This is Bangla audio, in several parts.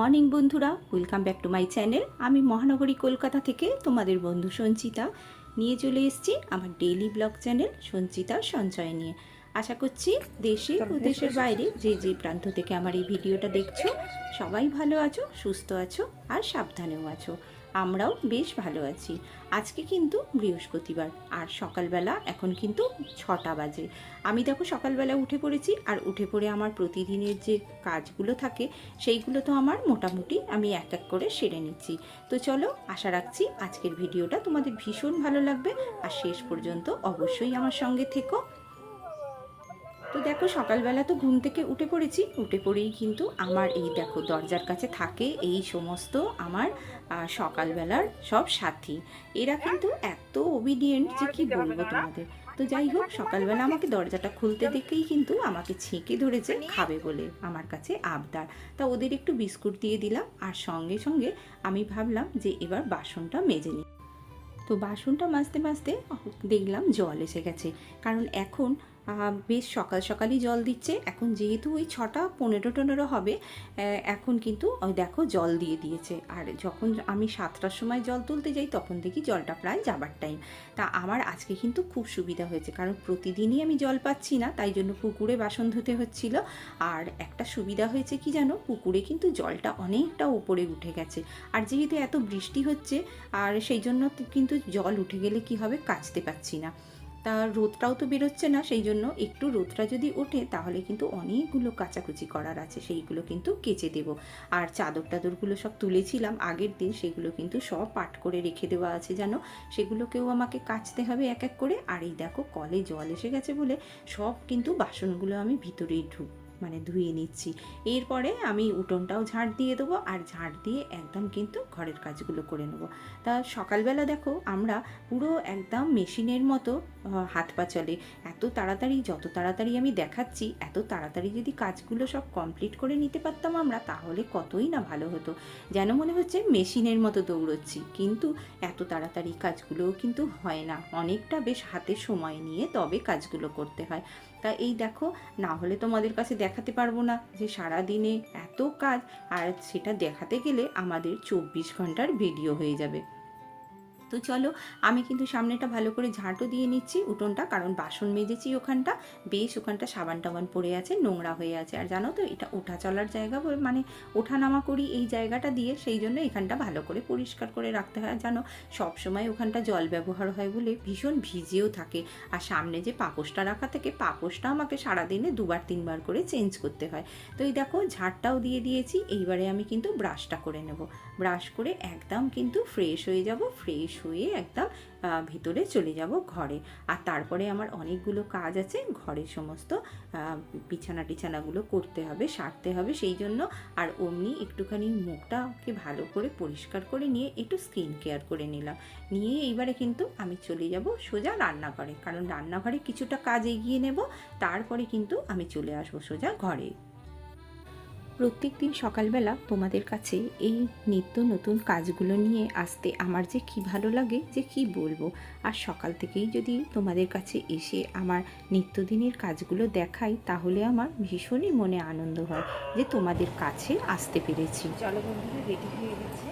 মর্নিং বন্ধুরা welcome back to my channel আমি মহানগরী কলকাতা থেকে তোমাদের বন্ধু সঞ্চিতা। নিয়ে চলে এসেছি আমার ডেইলি ব্লগ চ্যানেল সঞ্চিতা সঞ্চয় নিয়ে। আশা করছি দেশে ও দেশের বাইরে যে যে প্রান্ত থেকে আমার এই ভিডিওটা দেখছ সবাই ভালো আছো সুস্থ আছো আর সাবধানেও আছো। আমরাও বেশ ভালো আছি। আজকে কিন্তু বৃহস্পতিবার আর সকালবেলা এখন কিন্তু ছটা বাজে। আমি দেখো সকালবেলা উঠে পড়েছি আর উঠে পড়ে আমার প্রতিদিনের যে কাজগুলো থাকে সেইগুলো তো আমার মোটামুটি আমি এক এক করে সেরে নিচ্ছি। তো চলো আশা রাখছি আজকের ভিডিওটা তোমাদের ভীষণ ভালো লাগবে। আর শেষ পর্যন্ত অবশ্যই আমার সঙ্গে থেকো। তো দেখো সকালবেলা তো ঘুম থেকে উঠে পড়েছি। উঠে পড়েই কিন্তু আমার এই দেখো দরজার কাছে থাকে এই সমস্ত আমার সকালবেলার সব সাথী। এরা কিন্তু এত ওবিডিয়েন্ট যে কি বলব তোমাদের? তো যাই হোক সকালবেলা আমাকে দরজাটা খুলতে দেখেই কিন্তু আমাকে ছেঁকে ধরেছে খাবে বলে আমার কাছে আবদার। তা ওদের একটু বিস্কুট দিয়ে দিলাম আর সঙ্গে সঙ্গে আমি ভাবলাম যে এবার বাসনটা মেজে নিই তো বাসনটা মাজতে মাজতে দেখলাম জল এসে গেছে। কারণ এখন বেশ সকাল সকালই জল দিচ্ছে। এখন যেহেতু ওই ছটা পনেরো টনেরো হবে এখন কিন্তু ওই দেখো জল দিয়ে দিয়েছে। আর যখন আমি সাতটার সময় জল তুলতে যাই, তখন দেখি জলটা প্রায় যাবার টাইম তা আমার আজকে কিন্তু খুব সুবিধা হয়েছে, কারণ প্রতিদিনই আমি জল পাচ্ছি না, তাই জন্য পুকুরে বাসন ধুতে হচ্ছিল। আর একটা সুবিধা হয়েছে কি জানো? পুকুরে কিন্তু জলটা অনেকটা ওপরে উঠে গেছে। আর যেহেতু এত বৃষ্টি হচ্ছে, আর সেই জন্য কিন্তু জল উঠে গেলে কি হবে? কাচতে পাচ্ছি না। তা রোদটাও তো বেরোচ্ছে না, সেই জন্য একটু রোদটা যদি ওঠে তাহলে কিন্তু অনেকগুলো কাচাকুচি করার আছে, সেইগুলো কিন্তু কেচে দেব। আর চাদর টাদরগুলো সব তুলেছিলাম, আগের দিন সেগুলো কিন্তু সব পাট করে রেখে দেওয়া আছে জানো? সেগুলোকেও আমাকে কাচতে হবে এক এক করে। আর এই দেখো, কলে জল এসে গেছে বলে সব কিন্তু বাসনগুলো আমি ভিতরেই ঢুক মানে ধুয়ে নিচ্ছি। এরপরে আমি উঠোনটাও ঝাড় দিয়ে দেবো, আর ঝাড় দিয়ে একদম কিন্তু ঘরের কাজগুলো করে নেব। তা সকালবেলা দেখো আমরা পুরো একদম মেশিনের মতো হাত পা চলে। এত তাড়াতাড়ি, যত তাড়াতাড়ি আমি দেখাচ্ছি, এত তাড়াতাড়ি যদি কাজগুলো সব কমপ্লিট করে নিতে পারতাম আমরা, তাহলে কতই না ভালো হতো। যেন মনে হচ্ছে মেশিনের মতো দৌড়চ্ছি। কিন্তু এত তাড়াতাড়ি কাজগুলোও কিন্তু হয় না। অনেকটা বেশ হাতে সময় নিয়ে তবে কাজগুলো করতে হয়। তা এই দেখো, না হলে তোমাদের কাছে দেখাতে পারব না যে সারা দিনে এত কাজ, আর সেটা দেখাতে গেলে আমাদের চব্বিশ ঘণ্টার ভিডিও হয়ে যাবে। তো চলো, আমি কিন্তু সামনেটা ভালো করে ঝাঁটও দিয়ে নিচ্ছি উঠোনটা, কারণ বাসন মেজেছি ওখানটা। বেশ, ওখানটা সাবান টাবান পড়ে আছে, নোংরা হয়ে আছে। আর জানো তো, এটা ওঠা চলার জায়গা মানে ওঠানামা করি এই জায়গাটা দিয়ে, সেই জন্য এখানটা ভালো করে পরিষ্কার করে রাখতে হয়। জানো সব সময় ওখানটা জল ব্যবহার হয় বলে ভীষণ ভিজেও থাকে। আর সামনে যে পাপোশটা রাখা থাকে, পাপোশটা আমাকে সারাদিনে দুবার, তিনবার করে চেঞ্জ করতে হয়। তো এই দেখো ঝাড়টাও দিয়ে দিয়েছি, এইবারে আমি কিন্তু ব্রাশটা করে নেব। ব্রাশ করে একদম কিন্তু ফ্রেশ হয়ে যাব, ফ্রেশ হয়ে একদম ভিতরে চলে যাব ঘরে। আর তারপরে আমার অনেকগুলো কাজ আছে, ঘরের সমস্ত বিছানা টিছানাগুলো করতে হবে, সারতে হবে, সেই জন্য। আর অমনি একটুখানি মুখটাকে ভালো করে পরিষ্কার করে নিয়ে একটু স্কিন কেয়ার করে নিলাম। নিয়ে এইবারে কিন্তু আমি চলে যাব সোজা রান্নাঘরে। কারণ রান্নাঘরে কিছুটা কাজ এগিয়ে নেব, তারপরে কিন্তু আমি চলে আসব সোজা ঘরে। প্রত্যেক দিন সকালবেলা তোমাদের কাছে এই নিত্য নতুন কাজগুলো নিয়ে আসতে আমার যে কি ভালো লাগে, যে কি বলব? আর সকাল থেকেই যদি তোমাদের কাছে এসে আমার নিত্যদিনের কাজগুলো দেখাই, তাহলে আমার ভীষণই মনে আনন্দ হয় যে তোমাদের কাছে আসতে পেরেছি। চলো বন্ধুরা রেডি হয়ে গেছে।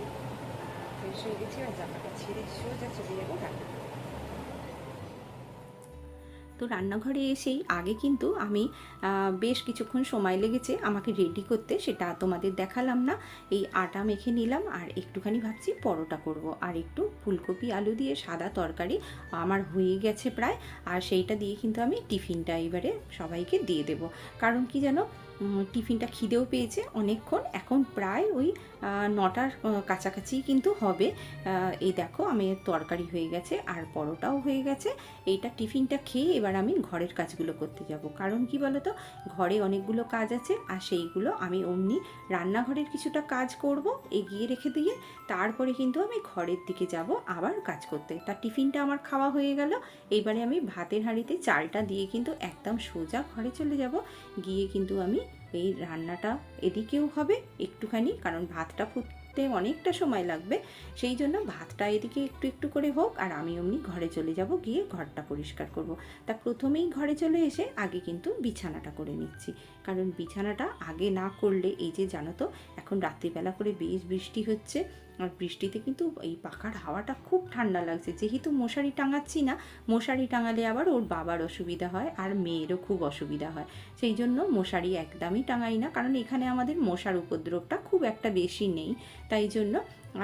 হয়ে আর জামাটা ছেড়ে সোজা চলে যাব তো রান্নাঘরে এসেই আগে কিন্তু আমি বেশ কিছুক্ষণ সময় লেগেছে আমাকে রেডি করতে সেটা তোমাদের দেখালাম না। এই আটা মেখে নিলাম আর একটুখানি ভাবছি পরোটা করব। আর একটু ফুলকপি আলু দিয়ে সাদা তরকারি আমার হয়ে গেছে প্রায়। আর সেইটা দিয়ে কিন্তু আমি টিফিনটা এবারে সবাইকে দিয়ে দেব। কারণ কি উম, টিফিনটা খিদেও পেয়েছে অনেকক্ষণ। এখন প্রায় ওই নটার কাছাকাছি কিন্তু হবে। এই দেখো আমি তরকারি হয়ে গেছে আর পরোটাও হয়ে গেছে। এইটা টিফিনটা খেয়ে এবার আমি ঘরের কাজগুলো করতে যাব। কারণ কি বলতো? ঘরে অনেকগুলো কাজ আছে আর সেইগুলো আমি অমনি রান্নাঘরের কিছুটা কাজ করব, এগিয়ে রেখে দিয়ে তারপরে কিন্তু আমি ঘরের দিকে যাব আবার কাজ করতে। তার টিফিনটা আমার খাওয়া হয়ে গেল। এইবারে আমি ভাতের হাঁড়িতে চালটা দিয়ে কিন্তু একদম সোজা ঘরে চলে যাব। গিয়ে কিন্তু আমি এই রান্নাটা এদিকেও হবে একটুখানি, কারণ ভাতটা ফুটতে করতে অনেকটা সময় লাগবে, সেই জন্য ভাতটা এদিকে একটু একটু করে হোক আর আমি অমনি ঘরে চলে যাব গিয়ে ঘরটা পরিষ্কার করব। তা প্রথমেই ঘরে চলে এসে আগে কিন্তু বিছানাটা করে নিচ্ছি কারণ বিছানাটা আগে না করলে, এই যে জানো তো, এখন রাত্রিবেলা করে বেশ বৃষ্টি হচ্ছে আর বৃষ্টিতে কিন্তু এই পাখার হাওয়াটা খুব ঠান্ডা লাগছে। যেহেতু মশারি টাঙাচ্ছি না, মশারি টাঙালে আবার ওর বাবার অসুবিধা হয় আর মেয়েরও খুব অসুবিধা হয়। সেই জন্য মশারি একদমই টাঙাই না, কারণ এখানে আমাদের মশার উপদ্রবটা খুব একটা বেশি নেই। তাই জন্য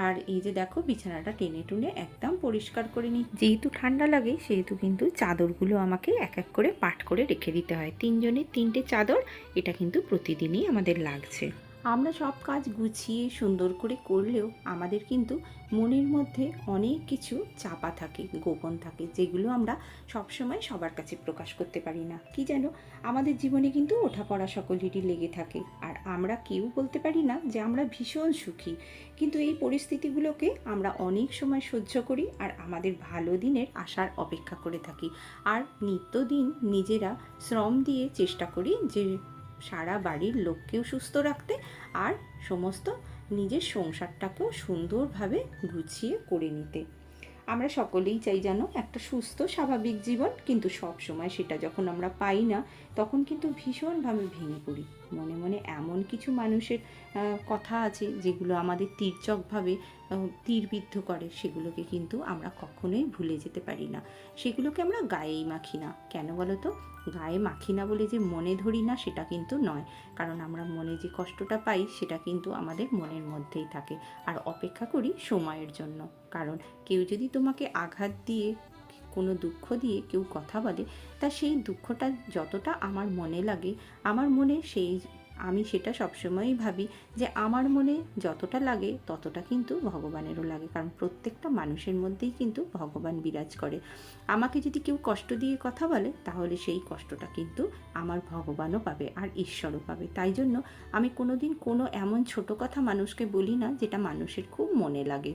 আর এই যে দেখো বিছানাটা টেনে টুনে একদম পরিষ্কার করে নিই যেহেতু ঠান্ডা লাগে, সেহেতু কিন্তু চাদরগুলো আমাকে এক এক করে পাট করে রেখে দিতে হয়। তিনজনের তিনটে চাদর, এটা কিন্তু প্রতিদিনই আমাদের লাগছে। আমরা সব কাজ গুছিয়ে সুন্দর করে করলেও আমাদের কিন্তু মনের মধ্যে অনেক কিছু চাপা থাকে, গোপন থাকে, যেগুলো আমরা সবসময় সবার কাছে প্রকাশ করতে পারি না। কি যেন আমাদের জীবনে কিন্তু ওঠা পড়া সকলেরই লেগে থাকে। আর আমরা কেউ বলতে পারি না যে আমরা ভীষণ সুখী। কিন্তু এই পরিস্থিতিগুলোকে আমরা অনেক সময় সহ্য করি আর আমাদের ভালো দিনের আশার অপেক্ষা করে থাকি। আর নিত্যদিন নিজেরা শ্রম দিয়ে চেষ্টা করি যে সারা বাড়ির লোককেও সুস্থ রাখতে আর সমস্ত নিজের সংসারটাকেও সুন্দরভাবে গুছিয়ে করে নিতে। আমরা সকলেই চাই যেন একটা সুস্থ, স্বাভাবিক জীবন, কিন্তু সব সময় সেটা যখন আমরা পাই না তখন কিন্তু ভীষণভাবে ভেঙে পড়ি। মনে মনে এমন কিছু মানুষের কথা আছে যেগুলো আমাদের তীর্যকভাবে তীরবিদ্ধ করে, সেগুলোকে কিন্তু আমরা কখনোই ভুলে যেতে পারি না। সেগুলোকে আমরা গায়েই মাখি না। কেন বলো তো গায়ে মাখি না বলে যে মনে ধরি না, সেটা কিন্তু নয়। কারণ আমরা মনে যে কষ্টটা পাই, সেটা কিন্তু আমাদের মনের মধ্যেই থাকে। আর অপেক্ষা করি সময়ের জন্য। কারণ কেউ যদি তোমাকে আঘাত দিয়ে কোনো দুঃখ দিয়ে কেউ কথা বলে, তা সেই দুঃখটা যতটা আমার মনে লাগে, আমার মনে সেই, আমি সেটা সবসময়ই ভাবি যে আমার মনে যতটা লাগে ততটা কিন্তু ভগবানেরও লাগে। কারণ প্রত্যেকটা মানুষের মধ্যেই কিন্তু ভগবান বিরাজ করে। আমাকে যদি কেউ কষ্ট দিয়ে কথা বলে, তাহলে সেই কষ্টটা কিন্তু আমার ভগবানও পাবে আর ঈশ্বরও পাবে। তাই জন্য আমি কোনোদিন কোনো এমন ছোট কথা মানুষকে বলি না যেটা মানুষের খুব মনে লাগে।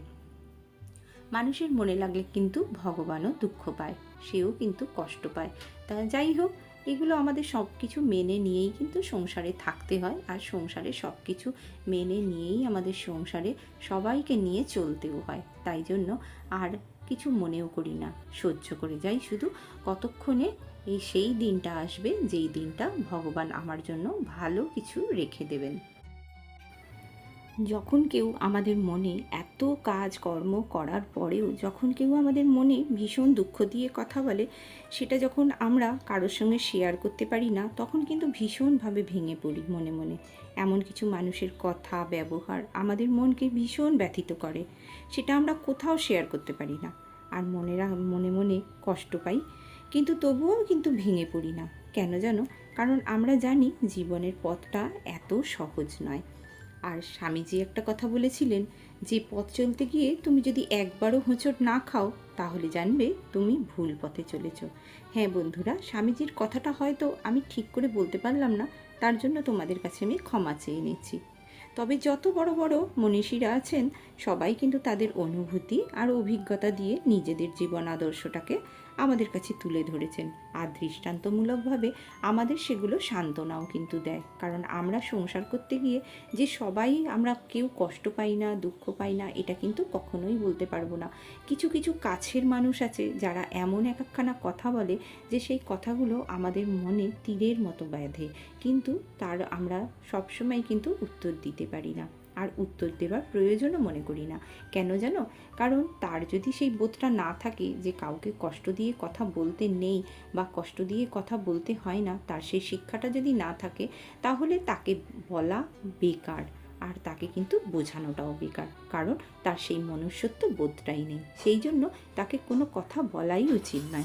মানুষের মনে লাগলে কিন্তু ভগবানও দুঃখ পায়, সেও কিন্তু কষ্ট পায়। তা যাই হোক, এগুলো আমাদের সব কিছু মেনে নিয়েই কিন্তু সংসারে থাকতে হয় আর সংসারে সব কিছু মেনে নিয়েই আমাদের সংসারে সবাইকে নিয়ে চলতেও হয়। তাই জন্য আর কিছু মনেও করি না, সহ্য করে যাই। শুধু কতক্ষণে এই সেই দিনটা আসবে, যেই দিনটা ভগবান আমার জন্য ভালো কিছু রেখে দেবেন। যখন কেউ আমাদের মনে এত কাজ কর্ম করার পরেও যখন কেউ আমাদের মনে ভীষণ দুঃখ দিয়ে কথা বলে, সেটা যখন আমরা কারোর সঙ্গে শেয়ার করতে পারি না, তখন কিন্তু ভীষণভাবে ভেঙে পড়ি মনে মনে। এমন কিছু মানুষের কথা, ব্যবহার আমাদের মনকে ভীষণ ব্যথিত করে, সেটা আমরা কোথাও শেয়ার করতে পারি না। আর মনেরা মনে মনে কষ্ট পাই, কিন্তু তবুও কিন্তু ভেঙে পড়ি না। কেন জানো? কারণ আমরা জানি জীবনের পথটা এত সহজ নয়। আর স্বামীজি একটা কথা বলেছিলেন যে, পথ চলতে গিয়ে তুমি যদি একবারও হোঁচট না খাও, তাহলে জানবে তুমি ভুল পথে চলেছ। হ্যাঁ বন্ধুরা, স্বামীজির কথাটা হয়তো আমি ঠিক করে বলতে পারলাম না, তার জন্য তোমাদের কাছে আমি ক্ষমা চেয়ে নিচ্ছি। তবে যত বড় বড় মনীষীরা আছেন, সবাই কিন্তু তাদের অনুভূতি আর অভিজ্ঞতা দিয়ে নিজেদের জীবন আদর্শটাকে আমাদের কাছে তুলে ধরেছেন। আর দৃষ্টান্তমূলকভাবে আমাদের সেগুলো সান্ত্বনাও কিন্তু দেয়। কারণ আমরা সংসার করতে গিয়ে যে সবাই আমরা কেউ কষ্ট পাই না, দুঃখ পাই না, এটা কিন্তু কখনোই বলতে পারব না। কিছু কিছু কাছের মানুষ আছে যারা এমন এক একখানা কথা বলে যে সেই কথাগুলো আমাদের মনে তীরের মতো ব্যাধে কিন্তু তার আমরা সবসময় কিন্তু উত্তর দিতে পারি না। আর উত্তর দেওয়ার প্রয়োজনও মনে করি না। কেন জানো? কারণ তার যদি সেই বোধটা না থাকে যে কাউকে কষ্ট দিয়ে কথা বলতে নেই বা কষ্ট দিয়ে কথা বলতে হয় না, তার সেই শিক্ষাটা যদি না থাকে, তাহলে তাকে বলা বেকার আর তাকে কিন্তু বোঝানোটাও বেকার। কারণ তার সেই মনুষ্যত্ব বোধটাই নেই। সেই জন্য তাকে কোনো কথা বলাই উচিত নয়।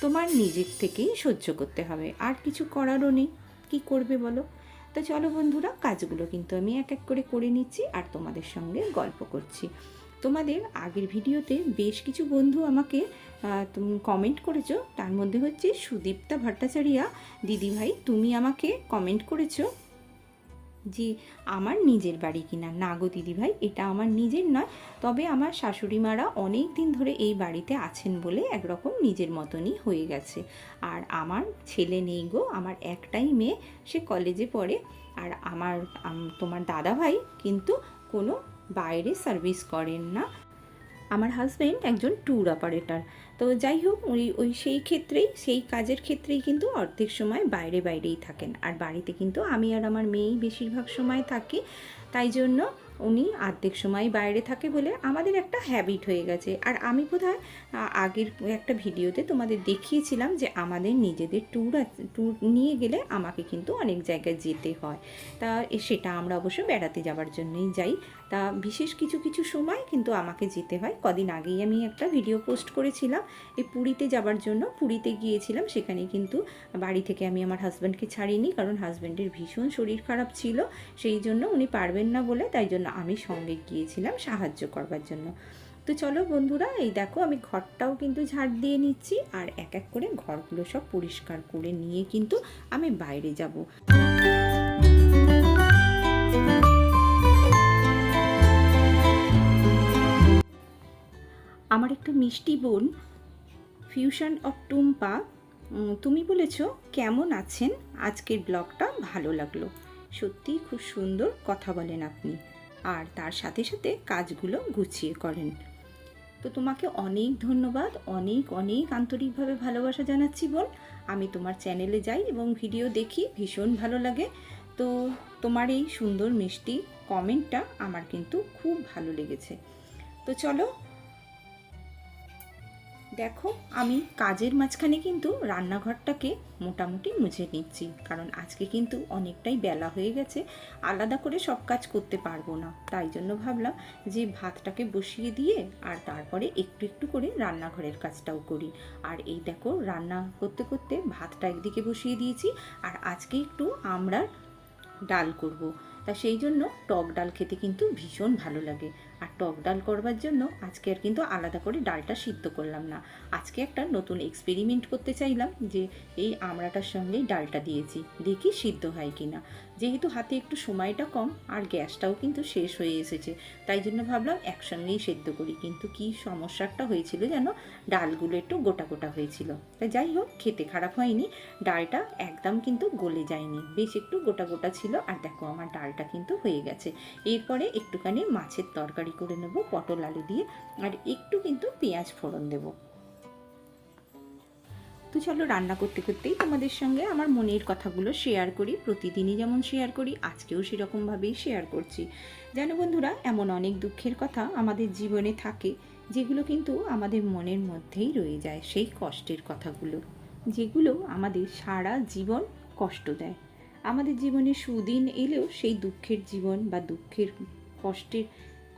তোমার নিজের থেকেই সহ্য করতে হবে। আর কিছু করারও নেই। কী করবে বলো? তো চলো বন্ধুরা, কাজগুলো কিন্তু আমি এক এক করে করে নিচ্ছি আর তোমাদের সঙ্গে গল্প করছি। তোমাদের আগের ভিডিওতে বেশ কিছু বন্ধু আমাকে তুমি কমেন্ট করেছ, তার মধ্যে হচ্ছে সুদীপ্তা ভট্টাচারিয়া। দিদিভাই, তুমি আমাকে কমেন্ট করেছ যে আমার নিজের বাড়ি কিনা। না গো দিদিভাই, এটা আমার নিজের নয়। তবে আমার শাশুড়ি মারা অনেক দিন ধরে এই বাড়িতে আছেন বলে একরকম নিজের মতনই হয়ে গেছে। আর আমার ছেলে নেই গো, আমার একটাই মেয়ে, সে কলেজে পড়ে। আর আমার তোমার দাদাভাই কিন্তু কোনো বাইরে সার্ভিস করেন না। আমার হাজব্যান্ড একজন ট্যুর অপারেটর তো যাই হোক ওই ওই সেই ক্ষেত্রেই, সেই কাজের ক্ষেত্রেই কিন্তু অর্ধেক সময় বাইরে বাইরেই থাকেন। আর বাড়িতে কিন্তু আমি আর আমার মেয়েই বেশিরভাগ সময় থাকি। তাই জন্য উনি অর্ধেক সময় বাইরে থাকে বলে আমাদের একটা হ্যাবিট হয়ে গেছে। আর আমি বোধহয় আগের একটা ভিডিওতে তোমাদের দেখিয়েছিলাম যে আমাদের নিজেদের ট্যুর ট্যুর নিয়ে গেলে আমাকে কিন্তু অনেক জায়গায় যেতে হয়। তা, সেটা আমরা অবশ্য বেড়াতে যাওয়ার জন্যই যাই। তা বিশেষ কিছু কিছু সময় কিন্তু আমাকে যেতে হয়। কদিন আগেই আমি একটা ভিডিও পোস্ট করেছিলাম। এই পুরীতে যাবার জন্য পুরীতে গিয়েছিলাম। সেখানে কিন্তু বাড়ি থেকে আমি আমার হাজব্যান্ডকে ছাড়িনি কারণ হাজব্যান্ডের ভীষণ শরীর খারাপ ছিল। সেই জন্য উনি পারবেন না বলে তাই জন্য আমি সঙ্গে গিয়েছিলাম সাহায্য করবার জন্য। তো চলো বন্ধুরা, এই দেখো আমি ঘরটাও কিন্তু ঝাড় দিয়ে নিচ্ছি আর এক এক করে ঘরগুলো সব পরিষ্কার করে নিয়ে কিন্তু আমি বাইরে যাব। আমার একটা মিষ্টি বোন ফিউশন অফ টুম্পা তুমি বলেছ কেমন আছেন? আজকের ব্লগটা ভালো লাগল। সত্যিই খুব সুন্দর কথা বলেন আপনি। আর তার সাথে সাথে কাজগুলো গুছিয়ে করেন। তো তোমাকে অনেক ধন্যবাদ, অনেক অনেক আন্তরিকভাবে ভালোবাসা জানাচ্ছি বোন। আমি তোমার চ্যানেলে যাই এবং ভিডিও দেখি, ভীষণ ভালো লাগে। তো তোমার এই সুন্দর মিষ্টি কমেন্টটা আমার কিন্তু খুব ভালো লেগেছে। তো চলো দেখো, আমি কাজের মাঝখানে কিন্তু রান্নাঘরটাকে মোটামুটি মুছে নিচ্ছি, কারণ আজকে কিন্তু অনেকটাই বেলা হয়ে গেছে, আলাদা করে সব কাজ করতে পারব না। তাই জন্য ভাবলাম যে ভাতটাকে বসিয়ে দিয়ে আর তারপরে একটু একটু করে রান্নাঘরের কাজটাও করি। আর এই দেখো, রান্না করতে করতে ভাতটা একদিকে বসিয়ে দিয়েছি, আর আজকে একটু আমরা ডাল করব। তা সেই জন্য টক ডাল খেতে কিন্তু ভীষণ ভালো লাগে। আর টক ডাল করবার জন্য আজকে আর কিন্তু আলাদা করে ডালটা সিদ্ধ করলাম না। আজকে একটা নতুন এক্সপেরিমেন্ট করতে চাইলাম যে এই আমড়াটার সঙ্গেই ডালটা দিয়েছি দেখি সিদ্ধ হয় কি না যেহেতু হাতে একটু সময়টা কম আর গ্যাসটাও কিন্তু শেষ হয়ে এসেছে, তাই জন্য ভাবলাম একসঙ্গেই সেদ্ধ করি। কিন্তু কি সমস্যাটা হয়েছিল যেন ডালগুলো একটু গোটা গোটা হয়েছিল। তাই যাই হোক, খেতে খারাপ হয়নি, ডালটা একদম কিন্তু গলে যায়নি। বেশ একটু গোটা গোটা ছিল আর দেখো আমার ডালটা কিন্তু হয়ে গেছে। এরপরে একটুখানি মাছের তরকারি করে নেব, পটল আলু দিয়ে, আর একটু কিন্তু পেঁয়াজ ফোড়ন দেবো। তো চলো রান্না করতে করতেই তোমাদের সঙ্গে আমার মনের কথাগুলো শেয়ার করি, প্রতিদিনই যেমন শেয়ার করি, আজকেও সেরকমভাবেই শেয়ার করছি। যেন বন্ধুরা, এমন অনেক দুঃখের কথা আমাদের জীবনে থাকে, যেগুলো কিন্তু আমাদের মনের মধ্যেই রয়ে যায়, সেই কষ্টের কথাগুলো, যেগুলো আমাদের সারা জীবন কষ্ট দেয়। আমাদের জীবনে সুদিন এলেও সেই দুঃখের জীবন বা দুঃখের কষ্টের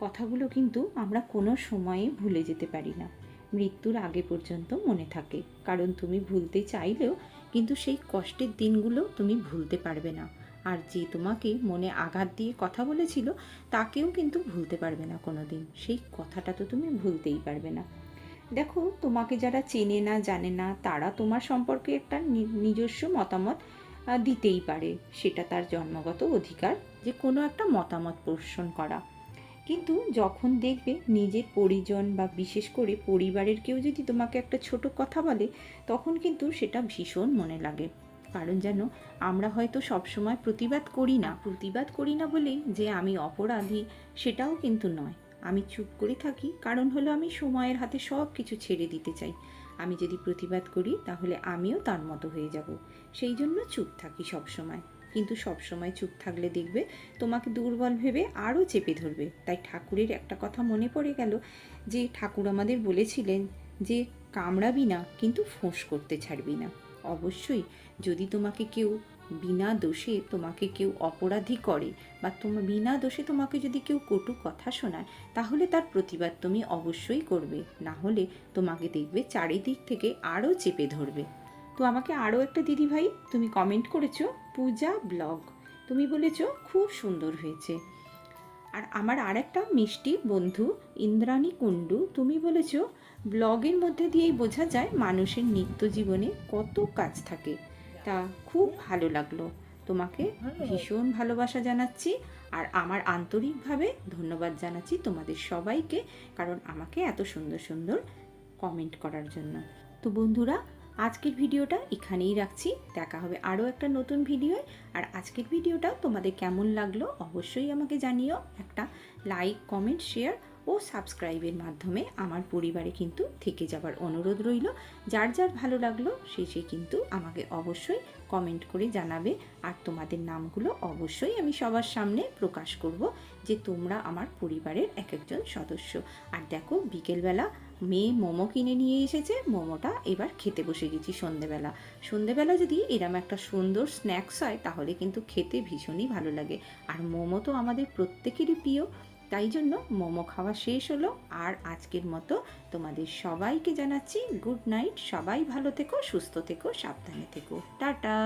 কথাগুলো কিন্তু আমরা কোনো সময়ে ভুলে যেতে পারি না। মৃত্যুর আগে পর্যন্ত মনে থাকে। কারণ তুমি ভুলতে চাইলেও কিন্তু সেই কষ্টের দিনগুলো তুমি ভুলতে পারবে না। আর যে তোমাকে মনে আঘাত দিয়ে কথা বলেছিল, তাকেও কিন্তু ভুলতে পারবে না কোনো দিন সেই কথাটা তো তুমি ভুলতেই পারবে না। দেখো, তোমাকে যারা চেনে না, জানে না, তারা তোমার সম্পর্কে একটা নিজস্ব মতামত দিতেই পারে। সেটা তার জন্মগত অধিকার, যে কোনো একটা মতামত পোষণ করা। কিন্তু যখন দেখবে নিজের পরিজন বা বিশেষ করে পরিবারের কেউ যদি তোমাকে একটা ছোট কথা বলে, তখন কিন্তু সেটা ভীষণ মনে লাগে। কারণ যেন আমরা হয়তো সবসময় প্রতিবাদ করি না। প্রতিবাদ করি না বলেই যে আমি অপরাধী, সেটাও কিন্তু নয়। আমি চুপ করে থাকি, কারণ হলো আমি সময়ের হাতে সব কিছু ছেড়ে দিতে চাই। আমি যদি প্রতিবাদ করি, তাহলে আমিও তার মতো হয়ে যাব। সেই জন্য চুপ থাকি সব সময় কিন্তু সব সময় চুপ থাকলে দেখবে তোমাকে দুর্বল ভেবে আরও চেপে ধরবে। তাই ঠাকুরের একটা কথা মনে পড়ে গেল যে ঠাকুর আমাদের বলেছিলেন যে কামড়াবি না, কিন্তু ফোঁস করতে ছাড়বি না। অবশ্যই যদি তোমাকে কেউ বিনা দোষে তোমাকে কেউ অপরাধী করে বা তোমার বিনা দোষে তোমাকে যদি কেউ কটু কথা শোনায়, তাহলে তার প্রতিবাদ তুমি অবশ্যই করবে। না হলে তোমাকে দেখবে চারিদিক থেকে আরও চেপে ধরবে। তো আমাকে আরও একটা দিদিভাই তুমি কমেন্ট করেছ পূজা ব্লগ। তুমি বলেছ খুব সুন্দর হয়েছে। আর আমার আরেকটা মিষ্টি বন্ধু ইন্দ্রাণী কুণ্ডু তুমি বলেছ ব্লগের মধ্যে দিয়েই বোঝা যায় মানুষের নিত্য জীবনে কত কাজ থাকে। তা খুব ভালো লাগল। তোমাকে ভীষণ ভালোবাসা জানাচ্ছি। আর আমার আন্তরিকভাবে ধন্যবাদ জানাচ্ছি তোমাদের সবাইকে কারণ আমাকে এত সুন্দর সুন্দর কমেন্ট করার জন্য। তো বন্ধুরা আজকের ভিডিওটা এখানেই রাখছি। দেখা হবে আরও একটা নতুন ভিডিওয়। আর আজকের ভিডিওটা তোমাদের কেমন লাগল অবশ্যই আমাকে জানিও। একটা লাইক কমেন্ট শেয়ার ও সাবস্ক্রাইবের মাধ্যমে আমার পরিবারে কিন্তু থেকে যাবার অনুরোধ রইল। যার যার ভালো লাগল সে সে কিন্তু আমাকে অবশ্যই কমেন্ট করে জানাবে। আর তোমাদের নামগুলো অবশ্যই আমি সবার সামনে প্রকাশ করব যে তোমরা আমার পরিবারের এক একজন সদস্য। আর দেখো, বিকেলবেলা মেয়ে মোমো কিনে নিয়ে এসেছে, মোমোটা এবার খেতে বসে গেছি সন্ধেবেলা। সন্ধেবেলা যদি এরম একটা সুন্দর স্ন্যাক্স হয়, তাহলে কিন্তু খেতে ভীষণই ভালো লাগে। আর মোমো তো আমাদের প্রত্যেকেরই প্রিয়, তাই জন্য মোমো খাওয়া শেষ হলো। আর আজকের মতো তোমাদের সবাইকে জানাচ্ছি গুড নাইট সবাই ভালো থেকো, সুস্থ থেকো, সাবধানে থেকো। টাটা!